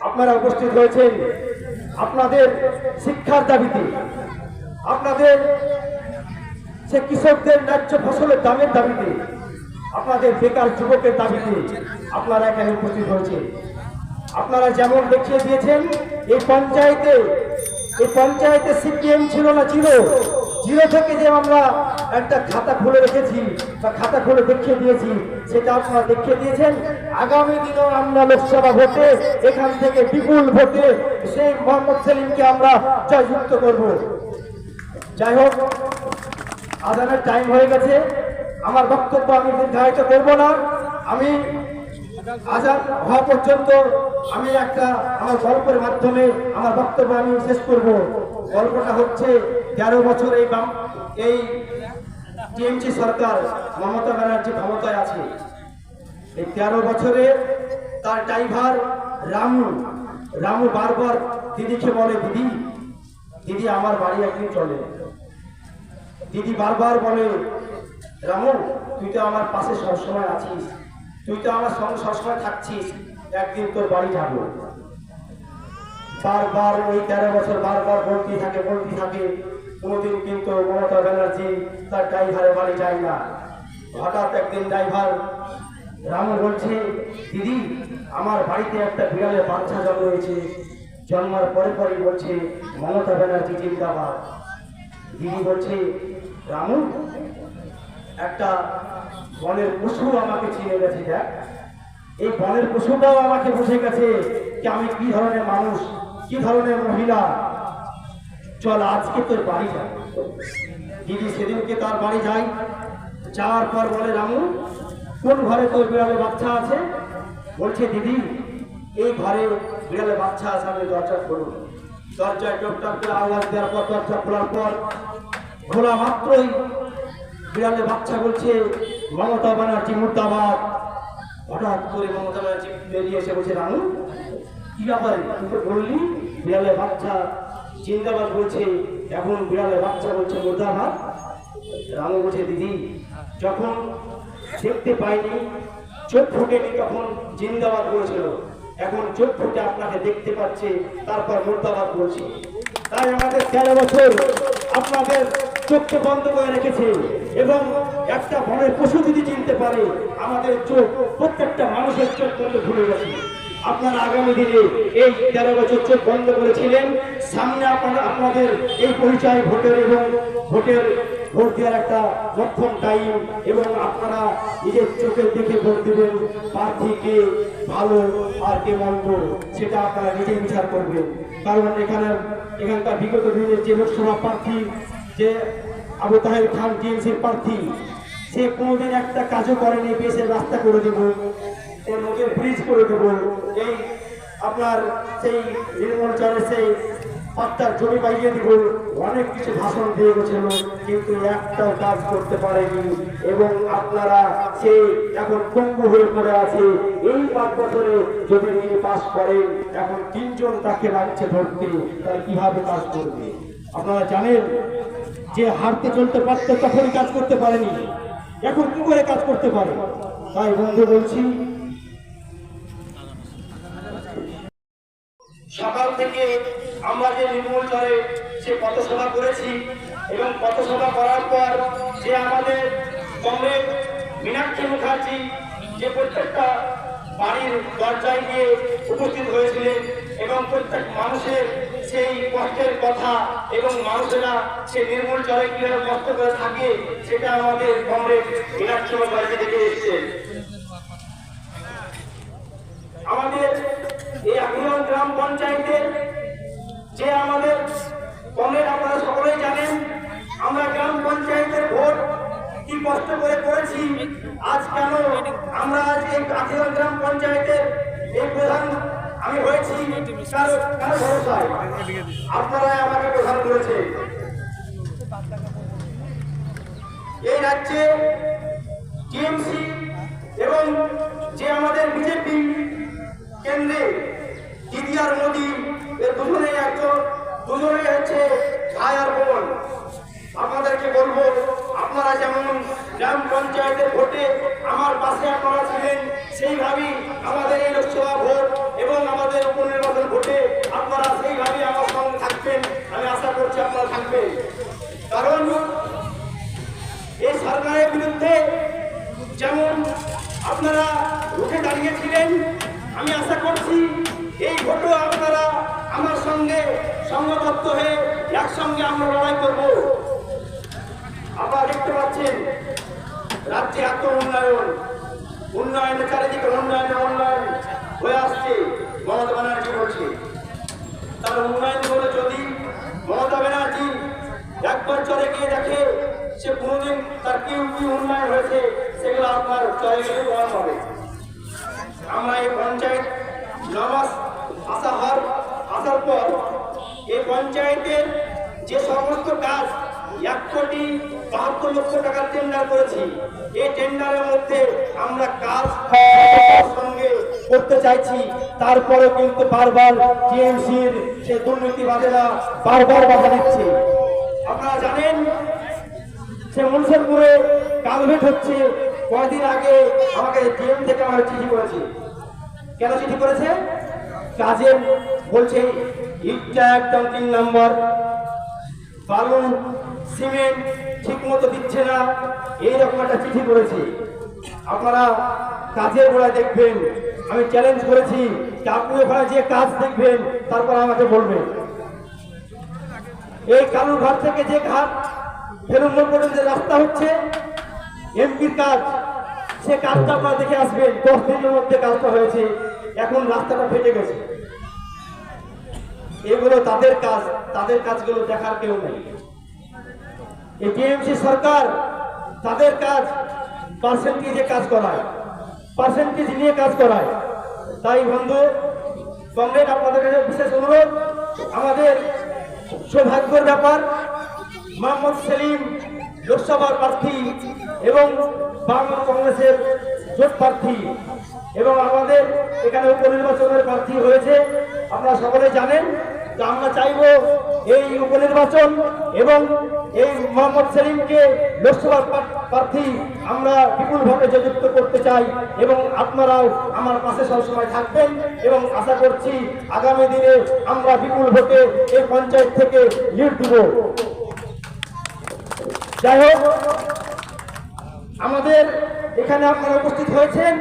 আপনারা উপস্থিত হয়েছেন আপনাদের শিক্ষার দাবিতে। আপনাদের সে কৃষকদের ন্যায্য ফসলের দামের দাবিতে, আপনাদের বেকার যুবকের দাবিতে আপনারা এখানে উপস্থিত হয়েছেন আপনারা যেমন দেখিয়ে দিয়েছেন, এই পঞ্চায়েতে এই পঞ্চায়েতে সিপিএম ছিল না জিরো জিরো থেকে যে আমরা একটা খাতা খুলে রেখেছি বা খাতা খুলে দেখিয়ে দিয়েছি, সেটা আপনারা দেখিয়ে দিয়েছেন। আগামী দিনেও আমরা লোকসভা ভোটে, এখান থেকে বিপুল ভোটে সেই মোহাম্মদ সেলিমকে আমরা জয়যুক্ত করব। যাই হোক, আজানের টাইম হয়ে গেছে। আমার বক্তব্য আমি নির্ধারিত করব না। আমি আজাদ হওয়া পর্যন্ত আমি একটা আমার গল্পের মাধ্যমে আমার বক্তব্য আমি শেষ করব। গল্পটা হচ্ছে তেরো বছর এই বাম এই টিএমসি সরকার মমতা ব্যানার্জি ক্ষমতায় আছে। এই তেরো বছরে তার ড্রাইভার রামু রামু বারবার দিদিকে বলে, দিদি দিদি, আমার বাড়ি একদিন চলে। দিদি বারবার বলে, রামু, তুই তো আমার পাশে সবসময় আছিস। তুই তো আমার সঙ্গে সবসময় থাকছিস। একদিন তোর বাড়ি যাব। বারবার ওই তেরো বছর বারবার বলতেই থাকে বলতেই থাকে। কোনোদিন কিন্তু মমতা ব্যানার্জি তার ড্রাইভারের বাড়ি যায় না। হঠাৎ একদিন ড্রাইভার রামু বলছে, দিদি, আমার বাড়িতে একটা বিড়ালের বাচ্চা জন্ম হয়েছে। জন্মার পরে পরেই বলছে, মমতা ব্যানার্জি জিন্দাবাদ। দিদি বলছে, রামু, একটা বনের পশু আমাকে চিনে গেছে, দেখ। এই বনের পশুটাও আমাকে বুঝে গেছে যে আমি কি ধরনের মানুষ, কি ধরনের মহিলা চল, আজকে তোর বাড়ি যাই দিদি সেদিনকে তার বাড়ি যাই যাওয়ার পর বলে, রামু, কোন ঘরে তোর বিড়ালে বাচ্চা আছে? বলছে, দিদি এই ঘরে বিড়ালে বাচ্চা আছে আমি দরজা খুলুন। দরজায় টপটপ করে আওয়াজ দেওয়ার পর, দরজা খোলার পর খোলা মাত্রই বিড়ালে বাচ্চা বলছে, মমতা ব্যানার্জি মুর্দাবাদ। হঠাৎ করে মমতা ব্যানার্জি বেরিয়ে এসে বলছে রানু কি ব্যাপারে? বললি বিড়ালে বাচ্চা জিন্দাবাদ বলছে এখন বিড়ালে বাচ্চা বলছে মুর্দাবাদ রানু বলছে, দিদি, যখন দেখতে পাইনি, চোখ ফুটেনি তখন জিন্দাবাদ বলেছিল এখন চোখ ফুটে আপনাকে দেখতে পাচ্ছে, তারপর মুর্দাবাদ বলছে তাই আমাদের তেরো বছর আপনাদের চোখকে বন্ধ করে রেখেছে এবং একটা বনের পশু যদি চিনতে পারে, আমাদের চোখ প্রত্যেকটা মানুষের চোখ বন্ধ ভুলে গেছে। আপনারা আগামী দিনে এই তেরো বছর চোখ বন্ধ করেছিলেন। সামনে আপনারা আপনাদের এই পরিচয় ভোটের এবং ভোটের ভোট দেওয়ার একটা লক্ষণ টাইম এবং আপনারা নিজের চোখের দেখে ভোট দেবেন। প্রার্থীকে ভালো আর কে মন্দ সেটা আপনারা নিজে বিচার করবেন। কারণ এখানে এখানকার বিগত দিনের যে লোকসভা প্রার্থী, যে আবু তাহের খান, টিএমসির প্রার্থী, সে কোনোদিন একটা কাজও করেনি পেসের রাস্তা করে দেবো। এই নদীর ব্রিজ করে দেবো। এই আপনার সেই নির্মল চারের সেই পাত্তার জমি পাইয়ে দিব। অনেক কিছু ভাষণ দিয়ে গেছিল, কিন্তু একটাও কাজ করতে পারেনি। এবং আপনারা সেই এখন পঙ্গু হয়ে পড়ে আছে, এই পাঁচ বছরে যদি তিনি পাস করেন, এখন তিনজন তাকে লাগছে ধরতে তাহলে কীভাবে কাজ করবে? আপনারা জানেন যে হারতে চলতে পারতো তখনই কাজ করতে পারেনি, এখন কি করে কাজ করতে পারে? তাই বন্ধু বলছি থেকে আমরা যে নির্মূল চরে সে পথসভা করেছি এবং পথসভা করার পর যে আমাদের কমরেড মীনাক্ষী মুখার্জি যে প্রত্যেকটা বাড়ির দরজায় গিয়ে উপস্থিত হয়েছিলেন এবং প্রত্যেক মানুষের সেই কষ্টের কথা এবং মানুষেরা সে নির্মূল চরে কীভাবে কষ্ট করে থাকে সেটা আমাদের কংগ্রেস মীনাক্ষী মুখার্জি থেকে এসেছেন। আমাদের এই আগুন গ্রাম পঞ্চায়েতের যে আমাদের কমের আপনারা সকলেই জানেন, আমরা গ্রাম পঞ্চায়েতের ভোট কি কষ্ট করে করেছি, আজ কেন আমরা আজ এই আখিরান গ্রাম পঞ্চায়েতের এই প্রধান আমি হয়েছি আপনারা আমাকে প্রধান করেছে। এই রাজ্যে টিএমসি সেইভাবেই আমাদের এই লোকসভা ভোট এবং আমাদের উপনির্বাচন ভোটে আপনারা সেইভাবেই আমার সঙ্গে থাকবেন, আমি আশা করছি আপনারা থাকবেন। কারণ এই সরকারের বিরুদ্ধে যেমন আপনারা উঠে দাঁড়িয়েছিলেন, আমি আশা করছি এই ভোটও আপনারা আমার সঙ্গে সংঘবদ্ধ হয়ে একসঙ্গে আমরা লড়াই করব। আবার দেখতে পাচ্ছেন, রাজ্যে আত্ম উন্নয়ন উন্নয়নের চারিদিকে উন্নয়নের উন্নয়ন হয়ে আসছে মমতা ব্যানার্জি বলছে। তার উন্নয়ন বলে যদি মমতা ব্যানার্জি একবার চলে গিয়ে দেখে সে কোনোদিন তার কি কি উন্নয়ন হয়েছে, সেগুলো আপনার চলে গেলে প্রমাণ হবে। আমরা এই পঞ্চায়েত নমাস আসা হওয়ার আসার পর এই পঞ্চায়েতের যে সমস্ত কাজ এক কোটি বাহাত্তর লক্ষ টাকার টেন্ডার করেছি। এই টেন্ডারের মধ্যে আমরা কাজ সঙ্গে করতে চাইছি। তারপরে কিন্তু বারবার টিএমসির সে দুর্নীতিবাদেরা বারবার বাধা দিচ্ছে। আপনারা জানেন, সে মুন্সিপুরে কালভেট হচ্ছে। কয়দিন আগে আমাকে ডিএম থেকে আমার চিঠি করেছে। কেন চিঠি করেছে? কাজের বলছে ইটটা একদম তিন নম্বর। বালু সিমেন্ট ঠিক মতো দিচ্ছে না। এইরকম একটা চিঠি করেছে। আপনারা কাজের গোড়ায় দেখবেন, আমি চ্যালেঞ্জ করেছি যে আপনি ওখানে যে কাজ দেখবেন, তারপর আমাকে বলবেন। এই কালুর ঘাট থেকে যে ঘাট ফেরুল পর্যন্ত যে রাস্তা হচ্ছে, এমপির কাজ, সে কাজটা আপনারা দেখে আসবেন। দশ দিনের মধ্যে কাজটা হয়েছে। এখন রাস্তাটা ফেটে গেছে। এগুলো তাদের কাজ, তাদের কাজগুলো দেখার কেউ নেই। এই সরকার তাদের কাজ পার্সেন্টেজে কাজ করায়। পার্সেন্টেজ নিয়ে কাজ করায়। তাই বন্ধু, কংগ্রেস আপনাদের কাছে বিশেষ অনুরোধ, আমাদের সৌভাগ্যর ব্যাপার, মোহাম্মদ সেলিম লোকসভার প্রার্থী এবং বাংলা কংগ্রেসের জোট প্রার্থী এবং আমাদের এখানে উপনির্বাচনের প্রার্থী হয়েছে, আপনারা সকলে জানেন। আমরা চাইব এই উপনির্বাচন এবং এই মোহাম্মদ সেলিমকে লোকসভার প্রার্থী আমরা বিপুল ভোটে করতে চাই এবং আপনারাও আমার পাশে সবসময় থাকবেন এবং আশা করছি আগামী দিনে আমরা বিপুল ভোটে এই পঞ্চায়েত থেকে লিড দেব। যাই হোক, আমাদের এখানে আপনারা উপস্থিত হয়েছেন।